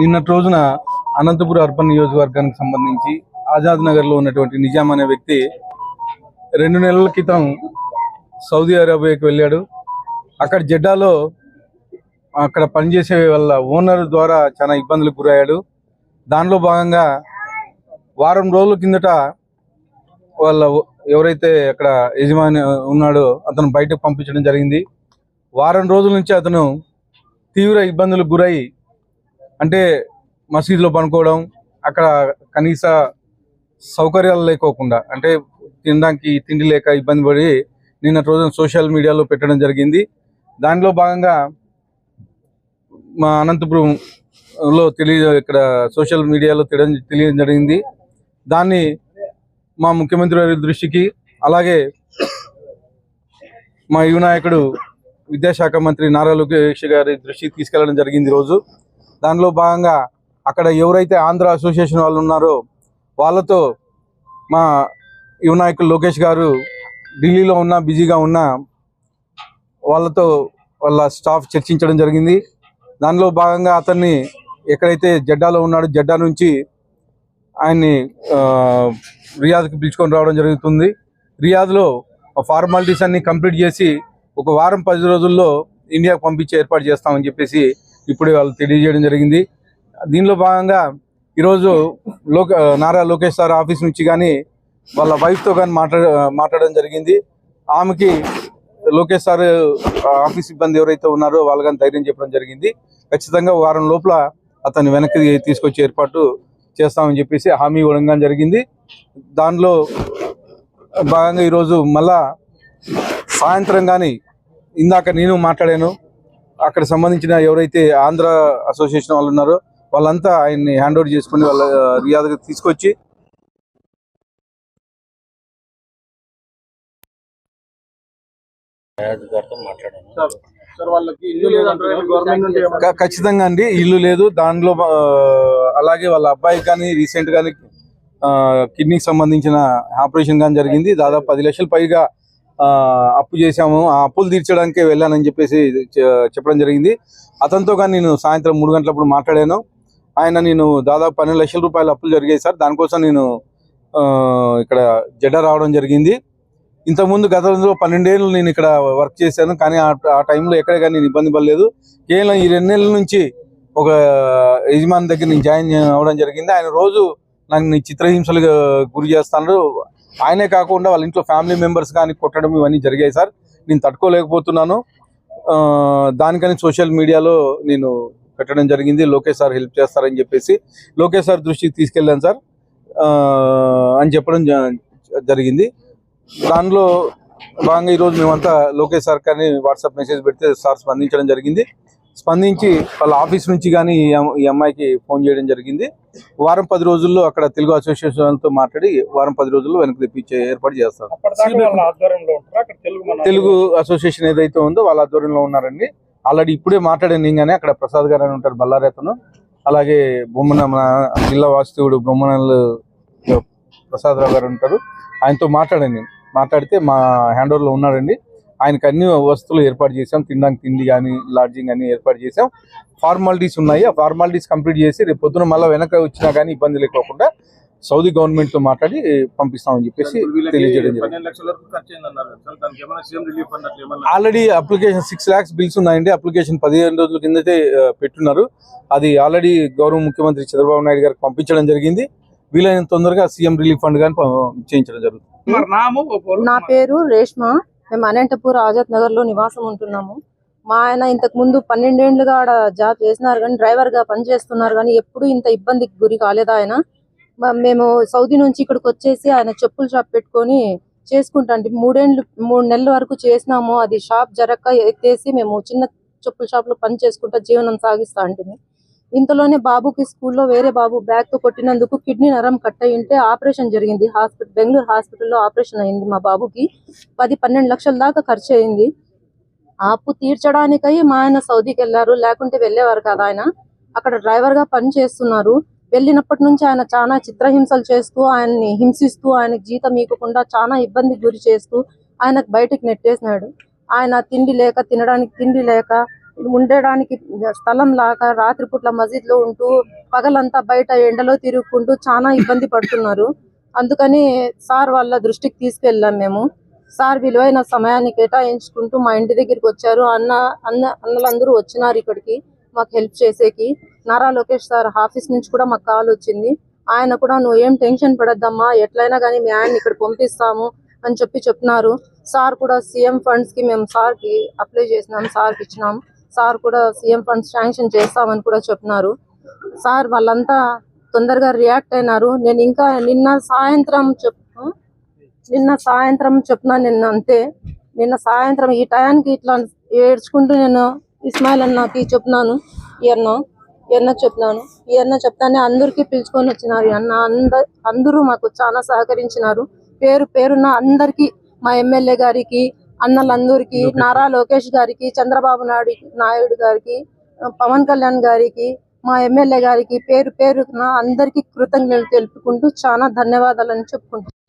నిన్నటి రోజున అనంతపురం అర్బన్ నియోజకవర్గానికి సంబంధించి ఆజాద్ నగర్లో ఉన్నటువంటి నిజాం అనే వ్యక్తి రెండు నెలల క్రితం సౌదీ అరేబియాకి వెళ్ళాడు. అక్కడ జెడ్డాలో అక్కడ పనిచేసే వాళ్ళ ఓనర్ ద్వారా చాలా ఇబ్బందులకు గురయ్యాడు. దానిలో భాగంగా వారం రోజుల కిందట వాళ్ళ ఎవరైతే అక్కడ యజమాని ఉన్నాడో అతను బయటకు పంపించడం జరిగింది. వారం రోజుల నుంచి అతను తీవ్ర ఇబ్బందులకు గురై అంటే మసీదులో పనుకోవడం అక్కడ కనీస సౌకర్యాలు లేకోకుండా అంటే తినడానికి తిండి లేక ఇబ్బంది పడి నిన్న రోజున సోషల్ మీడియాలో పెట్టడం జరిగింది. దానిలో భాగంగా మా అనంతపురంలో తెలియ ఇక్కడ సోషల్ మీడియాలో తెలియడం తెలియడం జరిగింది. దాన్ని మా ముఖ్యమంత్రి వారి దృష్టికి అలాగే మా యువనాయకుడు విద్యాశాఖ మంత్రి నారా లోకేష్ గారి దృష్టికి తీసుకెళ్ళడం జరిగింది ఈరోజు దానిలో భాగంగా అక్కడ ఎవరైతే ఆంధ్ర అసోసియేషన్ వాళ్ళు ఉన్నారో వాళ్ళతో మా యువనాయకులు లోకేష్ గారు ఢిల్లీలో ఉన్న బిజీగా ఉన్న వాళ్ళతో వాళ్ళ స్టాఫ్ చర్చించడం జరిగింది. దానిలో భాగంగా అతన్ని ఎక్కడైతే జడ్డాలో ఉన్నాడో జడ్డా నుంచి ఆయన్ని ఆ, రియాద్కి పిలుచుకొని రావడం జరుగుతుంది. రియాద్లో ఫార్మాలిటీస్ అన్ని కంప్లీట్ చేసి ఒక వారం పది రోజుల్లో ఇండియాకు పంపించే ఏర్పాటు చేస్తామని చెప్పేసి ఇప్పుడే వాళ్ళు తెలియజేయడం జరిగింది. దీనిలో భాగంగా ఈరోజు లోక నారా లోకేష్ సార్ ఆఫీస్ నుంచి కానీ వాళ్ళ వైఫ్తో కానీ మాట్లాడ మాట్లాడడం జరిగింది. ఆమెకి లోకేష్ సార్ ఆఫీస్ సిబ్బంది ఎవరైతే ఉన్నారో వాళ్ళు కానీ ధైర్యం చెప్పడం జరిగింది. ఖచ్చితంగా వారం లోపల అతన్ని వెనక్కి తీసుకొచ్చే ఏర్పాటు చేస్తామని చెప్పేసి హామీ ఇవ్వడం కానీ జరిగింది. దానిలో భాగంగా ఈరోజు మళ్ళా సాయంత్రం కానీ ఇందాక నేను మాట్లాడాను. అక్కడ సంబంధించిన ఎవరైతే ఆంధ్ర అసోసియేషన్ వాళ్ళు ఉన్నారో వాళ్ళంతా ఆయన్ని హ్యాండ్ ఓవర్ చేసుకుని వాళ్ళ రియాదకి తీసుకొచ్చి గారితో మాట్లాడాను. సార్ వాళ్ళకి ఇల్లు లేదంటారు గవర్నమెంట్ నుండి ఏమన్నా క- ఖచ్చితంగా అండి ఇల్లు లేదు. దానిలో ఆ, అలాగే వాళ్ళ అబ్బాయికి కానీ రీసెంట్ గానీ కిడ్నీకి సంబంధించిన ఆపరేషన్ కానీ జరిగింది. దాదాపు పది లక్షల పైగా అప్పు చేశాము. ఆ అప్పులు తీర్చడానికే వెళ్ళానని చెప్పేసి చెప్పడం జరిగింది. అతనితో కానీ నేను సాయంత్రం మూడు గంటలప్పుడు మాట్లాడాను. ఆయన నేను దాదాపు పన్నెండు లక్షల రూపాయల అప్పులు జరిగాయి సార్. దానికోసం నేను ఆ, ఇక్కడ జడ్డ రావడం జరిగింది. ఇంతకుముందు గతంలో పన్నెండేళ్ళు నేను ఇక్కడ వర్క్ చేశాను. కానీ ఆ టైంలో ఎక్కడ కానీ నేను ఇబ్బంది పడలేదు. కేవలం ఈ రెండు నెలల నుంచి ఒక యజమాని దగ్గర నేను జాయిన్ అవ్వడం జరిగింది. ఆయన రోజు నన్ను చిత్రహింసలు గురి చేస్తాడు. ఆయనే కాకుండా వాళ్ళ ఇంట్లో ఫ్యామిలీ మెంబర్స్ కానీ కొట్టడం ఇవన్నీ జరిగాయి సార్. నేను తట్టుకోలేకపోతున్నాను. దానికని సోషల్ మీడియాలో నేను పెట్టడం జరిగింది. లోకేష్ సార్ హెల్ప్ చేస్తారని చెప్పేసి లోకేష్ సార్ దృష్టికి తీసుకెళ్ళాను సార్. అని చెప్పడం జ- జరిగింది. దానిలో భాగంగా ఈరోజు మేమంతా లోకేష్ సార్ కానీ వాట్సాప్ మెసేజ్ పెడితే సార్ స్పందించడం జరిగింది. స్పందించి వాళ్ళ ఆఫీస్ నుంచి కానీ ఈ అమ్- ఈ అమ్మాయికి ఫోన్ చేయడం జరిగింది. వారం పది రోజుల్లో అక్కడ తెలుగు అసోసియేషన్తో మాట్లాడి వారం పది రోజుల్లో వెనక్కి తెప్పించే ఏర్పాటు చేస్తారు. తెలుగు అసోసియేషన్ ఏదైతే ఉందో వాళ్ళ ఆధ్వర్యంలో ఉన్నారండి. ఆల్రెడీ ఇప్పుడే మాట్లాడాను నేను అక్కడ ప్రసాద్ గారు అని ఉంటారు బల్లారేతను అలాగే బొమ్మన మన జిల్లా వాస్తవుడు బొమ్మనల్లు ప్రసాద్ రావు గారు ఉంటారు. ఆయనతో మాట్లాడాను నేను మాట్లాడితే మా హ్యాండ్లో ఉన్నాడండి ఆయనకి అన్ని వస్తువులు ఏర్పాటు చేసాం తినడానికి తిండి కానీ లాడ్జింగ్ కానీ ఏర్పాటు చేసాం ఫార్మాలిటీస్ ఉన్నాయి. ఆ ఫార్మాలిటీస్ కంప్లీట్ చేసి రేపు పొద్దున మళ్ళీ వెనక వచ్చినా కానీ ఇబ్బంది లేకోకుండా సౌదీ గవర్నమెంట్తో మాట్లాడి పంపిస్తామని చెప్పేసి తెలియజేయడం already application six lakhs bills ఉన్నాయండి. అప్లికేషన్ పదిహేను రోజుల కిందటే ఆ, పెట్టున్నారు. అది ఆల్రెడీ గౌరవ ముఖ్యమంత్రి చంద్రబాబు నాయుడు గారికి పంపించడం జరిగింది. వీలైనంత తొందరగా సీఎం రిలీఫ్ ఫండ్ కానీ చేయించడం జరుగుతుంది. నా పేరు రేష్మ. మేము అనంతపూర్ ఆజాద్ నగర్లో నివాసం ఉంటున్నాము. మా ఆయన ఇంతకు ముందు పన్నెండేండ్లుగా ఆడ జాబ్ చేసినారు కానీ డ్రైవర్గా పనిచేస్తున్నారు కానీ ఎప్పుడు ఇంత ఇబ్బందికి గురి కాలేదు ఆయన? మేము సౌదీ నుంచి ఇక్కడికి వచ్చేసి ఆయన చెప్పుల షాప్ పెట్టుకొని చేసుకుంటాం మూడేండ్లు మూడు నెలల వరకు చేసినాము. అది షాప్ జరక్క ఎత్తేసి మేము చిన్న చెప్పుల షాప్లో పని చేసుకుంటా జీవనం సాగిస్తా ఉంటుంది ఇంతలోనే బాబుకి స్కూల్లో వేరే బాబు బ్యాగ్తో కొట్టినందుకు కిడ్నీ నరం కట్ అయ్యింటే ఉంటే ఆపరేషన్ జరిగింది. హాస్పిటల్ బెంగళూరు హాస్పిటల్లో ఆపరేషన్ అయింది మా బాబుకి. పది పన్నెండు లక్షల దాకా ఖర్చు అయింది. అప్పు తీర్చడానికై మా ఆయన సౌదీకి వెళ్ళారు. లేకుంటే వెళ్ళేవారు కదా ఆయన. అక్కడ డ్రైవర్గా పని చేస్తున్నారు. వెళ్ళినప్పటి నుంచి ఆయన చాలా చిత్రహింసలు చేస్తూ ఆయన్ని హింసిస్తూ ఆయనకి జీతం ఇవ్వకుండా చాలా ఇబ్బంది గురి చేస్తూ ఆయనకు బయటకు నెట్టేసినాడు. ఆయన తిండి లేక తినడానికి తిండి లేక ఉండడానికి స్థలం లాగా రాత్రిపూట్ల మసీద్లో ఉంటూ పగలంతా బయట ఎండలో తిరుగుకుంటూ చాలా ఇబ్బంది పడుతున్నారు. అందుకని సార్ వాళ్ళ దృష్టికి తీసుకెళ్ళాం మేము. సార్ విలువైన సమయాన్ని కేటాయించుకుంటూ మా ఇంటి దగ్గరికి వచ్చారు. అన్న అన్న అన్నలందరూ వచ్చినారు ఇక్కడికి మాకు హెల్ప్ చేసేకి. నారా లోకేష్ సార్ ఆఫీస్ నుంచి కూడా మాకు కాల్ వచ్చింది. ఆయన కూడా నువ్వు ఏం టెన్షన్ పడద్దమ్మా ఎట్లయినా కానీ మీ ఆయన ఇక్కడ పంపిస్తాము అని చెప్పి చెప్తున్నారు సార్ కూడా సీఎం ఫండ్స్కి మేము సార్కి అప్లై చేసినాం సార్కి ఇచ్చినాం. సార్ కూడా సీఎం ఫండ్స్ శాంక్షన్ చేస్తామని కూడా చెప్తున్నారు సార్ వాళ్ళంతా తొందరగా రియాక్ట్ అయినారు. నేను ఇంకా నిన్న సాయంత్రం చెప్ నిన్న సాయంత్రం చెప్పిన నిన్న అంతే. నిన్న సాయంత్రం ఈ టయానికి ఇట్లా ఏడ్చుకుంటూ నేను ఇస్మాయిల్ అన్నకి చెప్పినాను. ఈ అన్న చెప్పినాను. ఈ చెప్తానే అందరికీ పిలుచుకొని వచ్చినారు. అన్న అంద అందరూ మాకు చాలా సహకరించినారు. పేరు పేరున్న అందరికీ మా ఎమ్మెల్యే గారికి అన్నలందరికీ నారా లోకేష్ గారికి చంద్రబాబు నాయుడు నాయుడు గారికి పవన్ కళ్యాణ్ గారికి మా ఎమ్మెల్యే గారికి పేరు పేరున అందరికీ కృతజ్ఞతలు తెలుపుకుంటూ చాలా ధన్యవాదాలని చెప్పుకుంటున్నాను.